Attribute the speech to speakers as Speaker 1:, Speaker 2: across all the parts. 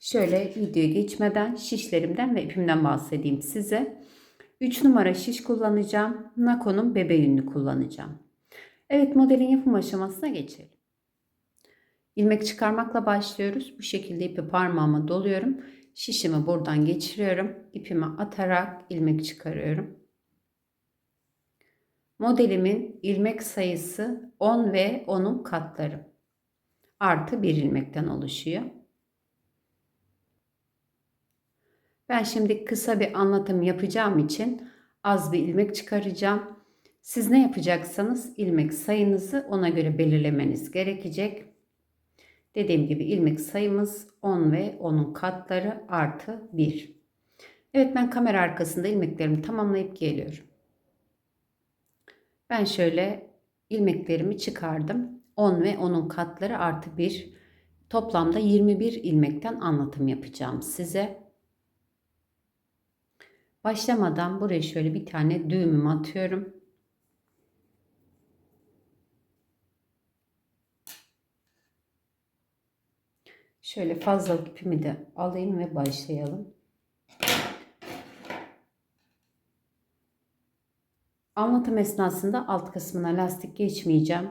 Speaker 1: Şöyle videoya geçmeden şişlerimden ve ipimden bahsedeyim size. 3 numara şiş kullanacağım. Nako'nun bebe yününü kullanacağım. Evet modelin yapım aşamasına geçelim. İlmek çıkarmakla başlıyoruz. Bu şekilde ipi parmağıma doluyorum. Şişimi buradan geçiriyorum. İpimi atarak ilmek çıkarıyorum. Modelimin ilmek sayısı 10 ve 10'un katları. Artı bir ilmekten oluşuyor. Ben şimdi kısa bir anlatım yapacağım için az bir ilmek çıkaracağım. Siz ne yapacaksanız ilmek sayınızı ona göre belirlemeniz gerekecek. Dediğim gibi ilmek sayımız 10 ve 10'un katları artı 1. Evet ben kamera arkasında ilmeklerimi tamamlayıp geliyorum. Ben şöyle ilmeklerimi çıkardım. 10 ve 10'un katları artı 1. Toplamda 21 ilmekten anlatım yapacağım size. Başlamadan buraya şöyle bir tane düğümümü atıyorum. Şöyle fazla ipimi de alayım ve başlayalım. Anlatım esnasında alt kısmına lastik geçmeyeceğim.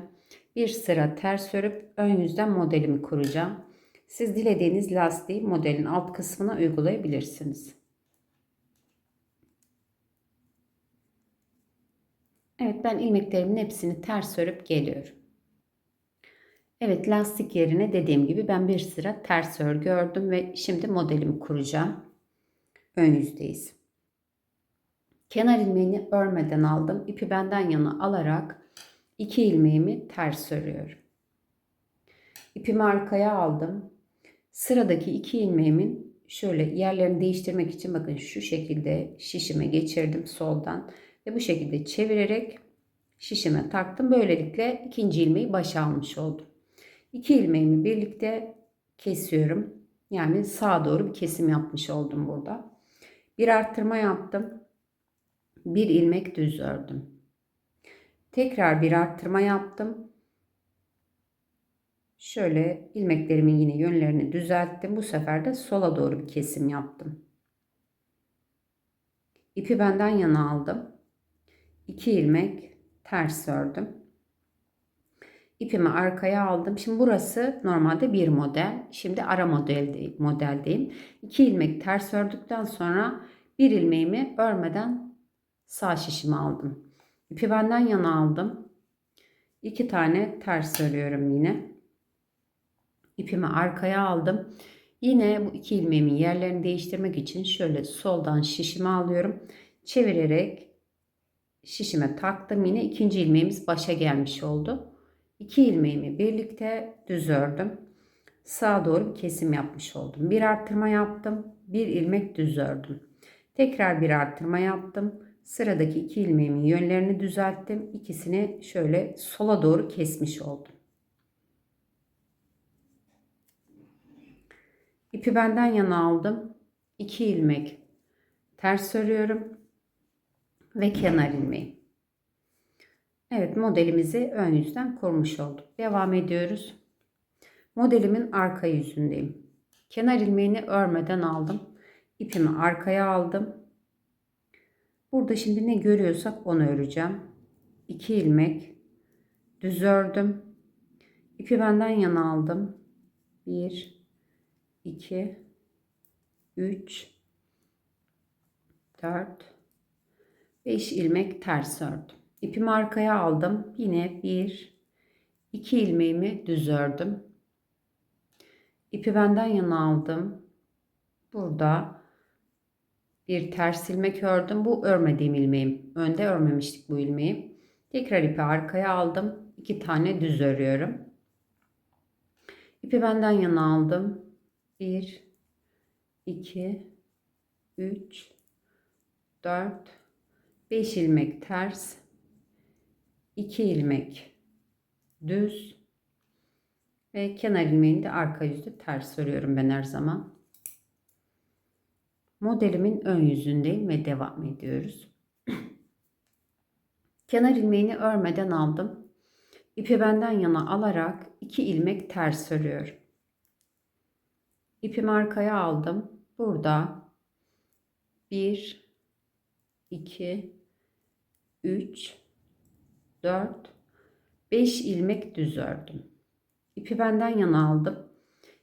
Speaker 1: Bir sıra ters örüp ön yüzden modelimi kuracağım. Siz dilediğiniz lastiği modelin alt kısmına uygulayabilirsiniz. Evet ben ilmeklerimin hepsini ters örüp geliyorum. Evet lastik yerine dediğim gibi ben bir sıra ters örgü ördüm ve şimdi modelimi kuracağım. Ön yüzdeyiz. Kenar ilmeğini örmeden aldım. İpi benden yana alarak iki ilmeğimi ters örüyorum. İpimi arkaya aldım. Sıradaki iki ilmeğimin şöyle yerlerini değiştirmek için bakın şu şekilde şişime geçirdim soldan ve bu şekilde çevirerek şişime taktım. Böylelikle ikinci ilmeği başa almış oldum. İki ilmeğimi birlikte kesiyorum. Yani sağa doğru bir kesim yapmış oldum burada. Bir arttırma yaptım. Bir ilmek düz ördüm. Tekrar bir arttırma yaptım. Şöyle ilmeklerimin yine yönlerini düzelttim. Bu sefer de sola doğru bir kesim yaptım. İpi benden yana aldım. 2 ilmek ters ördüm. İpimi arkaya aldım. Şimdi burası normalde bir model. Şimdi ara modeldeyim. modeldeyim. 2 ilmek ters ördükten sonra bir ilmeğimi örmeden sağ şişimi aldım. İpi benden yana aldım. 2 tane ters örüyorum yine. İpimi arkaya aldım. Yine bu iki ilmeğimin yerlerini değiştirmek için şöyle soldan şişimi alıyorum. Çevirerek şişime taktım. Yine ikinci ilmeğimiz başa gelmiş oldu. İki ilmeğimi birlikte düz ördüm. Sağa doğru kesim yapmış oldum. Bir arttırma yaptım. Bir ilmek düz ördüm. Tekrar bir arttırma yaptım. Sıradaki iki ilmeğimin yönlerini düzelttim. İkisini şöyle sola doğru kesmiş oldum. İpi benden yana aldım. 2 ilmek ters örüyorum ve kenar ilmeği. Evet modelimizi ön yüzden kurmuş olduk. Devam ediyoruz. Modelimin arka yüzündeyim. Kenar ilmeğini örmeden aldım. İpimi arkaya aldım. Burada şimdi ne görüyorsak onu öreceğim. 2 ilmek düz ördüm. İpi benden yana aldım. 1 2 3 4 5 ilmek ters ördüm. İpimi arkaya aldım. Yine 1 2 ilmeğimi düz ördüm. İpi benden yana aldım. Burada bir ters ilmek ördüm. Bu örmediğim ilmeğim. Önde örmemiştik bu ilmeği. Tekrar ipi arkaya aldım. 2 tane düz örüyorum. İpi benden yana aldım. 1 2 3 4 5 ilmek ters 2 ilmek düz ve kenar ilmeğini de arka yüzde ters örüyorum ben her zaman. Modelimin ön yüzündeyim ve devam ediyoruz. kenar ilmeğini örmeden aldım. İpi benden yana alarak 2 ilmek ters örüyorum. İpimi arkaya aldım. Burada 1 2 3 4 5 ilmek düz ördüm. İpi benden yana aldım.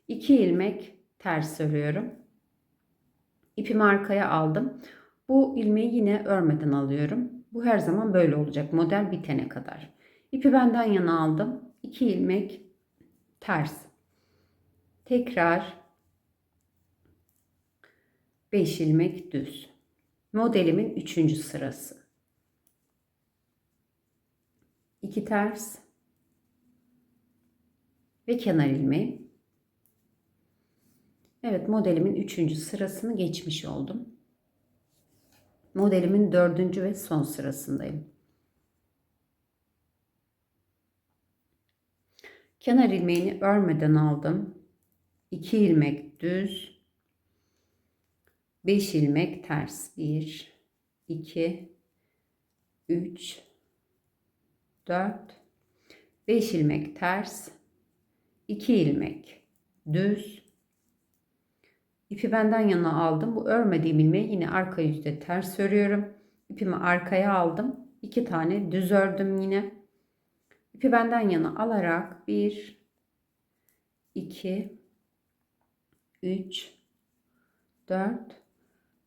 Speaker 1: 2 ilmek ters örüyorum. İpimi arkaya aldım. Bu ilmeği yine örmeden alıyorum. Bu her zaman böyle olacak model bitene kadar. İpi benden yana aldım. 2 ilmek ters. Tekrar 5 ilmek düz. Modelimin 3. sırası. 2 ters ve kenar ilmeği. Evet modelimin 3. sırasını geçmiş oldum. Modelimin 4. ve son sırasındayım. Kenar ilmeğini örmeden aldım. 2 ilmek düz. 5 ilmek ters. 1 2 3 4 5 ilmek ters. 2 ilmek düz. İpi benden yana aldım. Bu örmediğim ilmeği yine arka yüzde ters örüyorum. İpimi arkaya aldım. 2 tane düz ördüm yine. İpi benden yana alarak 1 2 3 4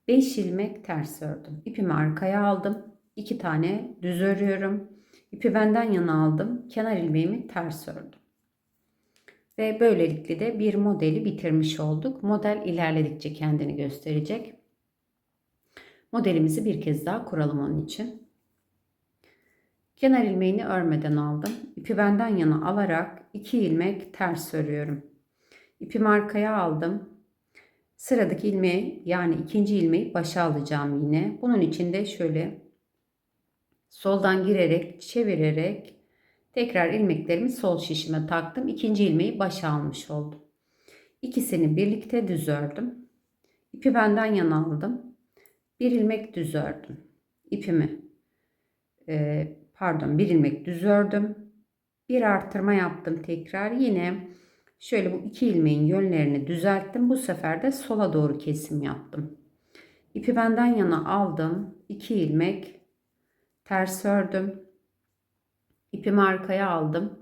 Speaker 1: 5 ilmek ters ördüm. İpimi arkaya aldım. 2 tane düz örüyorum İpi benden yana aldım. Kenar ilmeğimi ters ördüm. Ve böylelikle de bir modeli bitirmiş olduk. Model ilerledikçe kendini gösterecek. Modelimizi bir kez daha kuralım onun için. Kenar ilmeğini örmeden aldım. İpi benden yana alarak 2 ilmek ters örüyorum. İpimi arkaya aldım. Sıradaki ilmeği yani ikinci ilmeği başa alacağım yine. Bunun için de şöyle Soldan girerek, çevirerek tekrar ilmeklerimi sol şişime taktım. İkinci ilmeği başa almış oldum. İkisini birlikte düz ördüm. İpi benden yana aldım. Bir ilmek düz ördüm. İpimi e, pardon bir ilmek düz ördüm. Bir artırma yaptım tekrar. Yine şöyle bu iki ilmeğin yönlerini düzelttim. Bu sefer de sola doğru kesim yaptım. İpi benden yana aldım. 2 ilmek ters ördüm. İpimi arkaya aldım.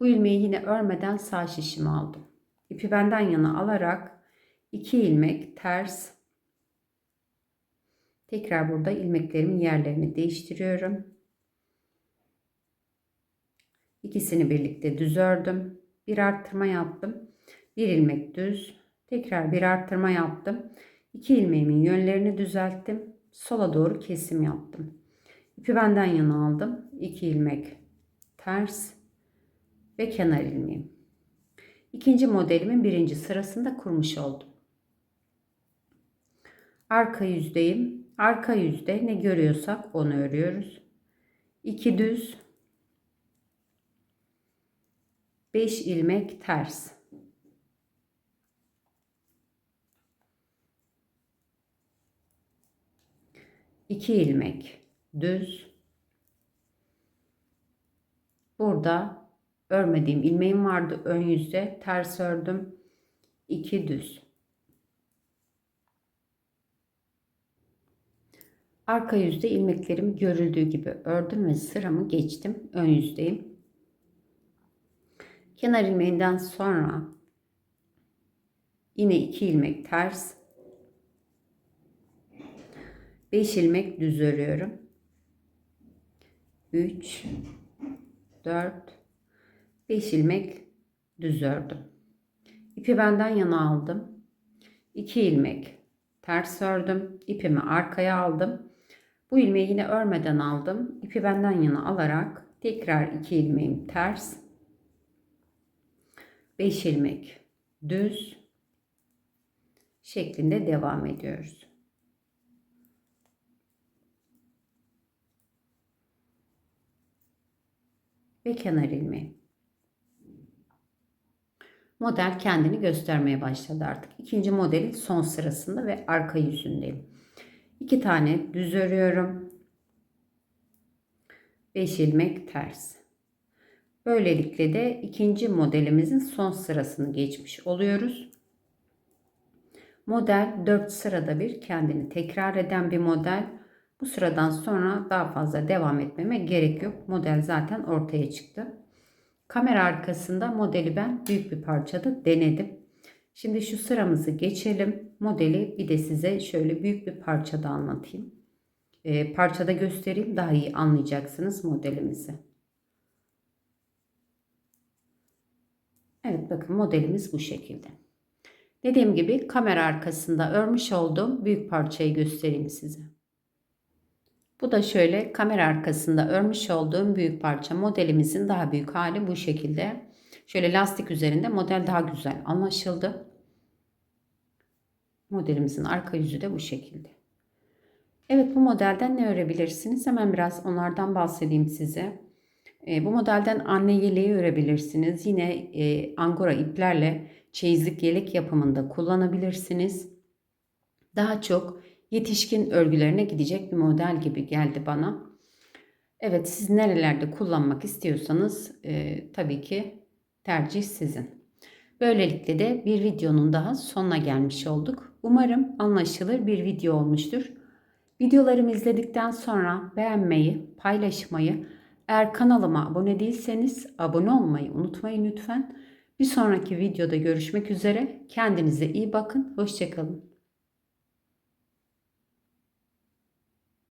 Speaker 1: Bu ilmeği yine örmeden sağ şişime aldım. İpi benden yana alarak 2 ilmek ters tekrar burada ilmeklerimin yerlerini değiştiriyorum. İkisini birlikte düz ördüm. Bir arttırma yaptım. Bir ilmek düz. Tekrar bir arttırma yaptım. İki ilmeğimin yönlerini düzelttim. Sola doğru kesim yaptım. İpi benden yana aldım. 2 ilmek ters ve kenar ilmeğim. İkinci modelimin birinci sırasında kurmuş oldum. Arka yüzdeyim. Arka yüzde ne görüyorsak onu örüyoruz. 2 düz 5 ilmek ters. İki ilmek düz. Burada örmediğim ilmeğim vardı ön yüzde ters ördüm. 2 düz. Arka yüzde ilmeklerim görüldüğü gibi ördüm ve sıramı geçtim. Ön yüzdeyim. Kenar ilmeğinden sonra yine 2 ilmek ters 5 ilmek düz örüyorum. 3 4 5 ilmek düz ördüm. İpi benden yana aldım. 2 ilmek ters ördüm. İpimi arkaya aldım. Bu ilmeği yine örmeden aldım. İpi benden yana alarak tekrar 2 ilmeğim ters. 5 ilmek düz. şeklinde devam ediyoruz. Ve kenar ilmeği. Model kendini göstermeye başladı artık. İkinci modelin son sırasında ve arka yüzündeyim. İki tane düz örüyorum. 5 ilmek ters. Böylelikle de ikinci modelimizin son sırasını geçmiş oluyoruz. Model 4 sırada bir kendini tekrar eden bir model. Bu sıradan sonra daha fazla devam etmeme gerek yok. Model zaten ortaya çıktı. Kamera arkasında modeli ben büyük bir parçada denedim. Şimdi şu sıramızı geçelim. Modeli bir de size şöyle büyük bir parçada anlatayım. E, parçada göstereyim daha iyi anlayacaksınız modelimizi. Evet bakın modelimiz bu şekilde. Dediğim gibi kamera arkasında örmüş olduğum büyük parçayı göstereyim size. Bu da şöyle kamera arkasında örmüş olduğum büyük parça. Modelimizin daha büyük hali bu şekilde. Şöyle lastik üzerinde model daha güzel anlaşıldı. Modelimizin arka yüzü de bu şekilde. Evet bu modelden ne örebilirsiniz? Hemen biraz onlardan bahsedeyim size. E, bu modelden anne yeleği örebilirsiniz. Yine e, angora iplerle çeyizlik yelek yapımında kullanabilirsiniz. Daha çok yetişkin örgülerine gidecek bir model gibi geldi bana. Evet siz nerelerde kullanmak istiyorsanız e, tabii ki tercih sizin. Böylelikle de bir videonun daha sonuna gelmiş olduk. Umarım anlaşılır bir video olmuştur. Videolarımı izledikten sonra beğenmeyi, paylaşmayı, eğer kanalıma abone değilseniz abone olmayı unutmayın lütfen. Bir sonraki videoda görüşmek üzere. Kendinize iyi bakın. Hoşçakalın.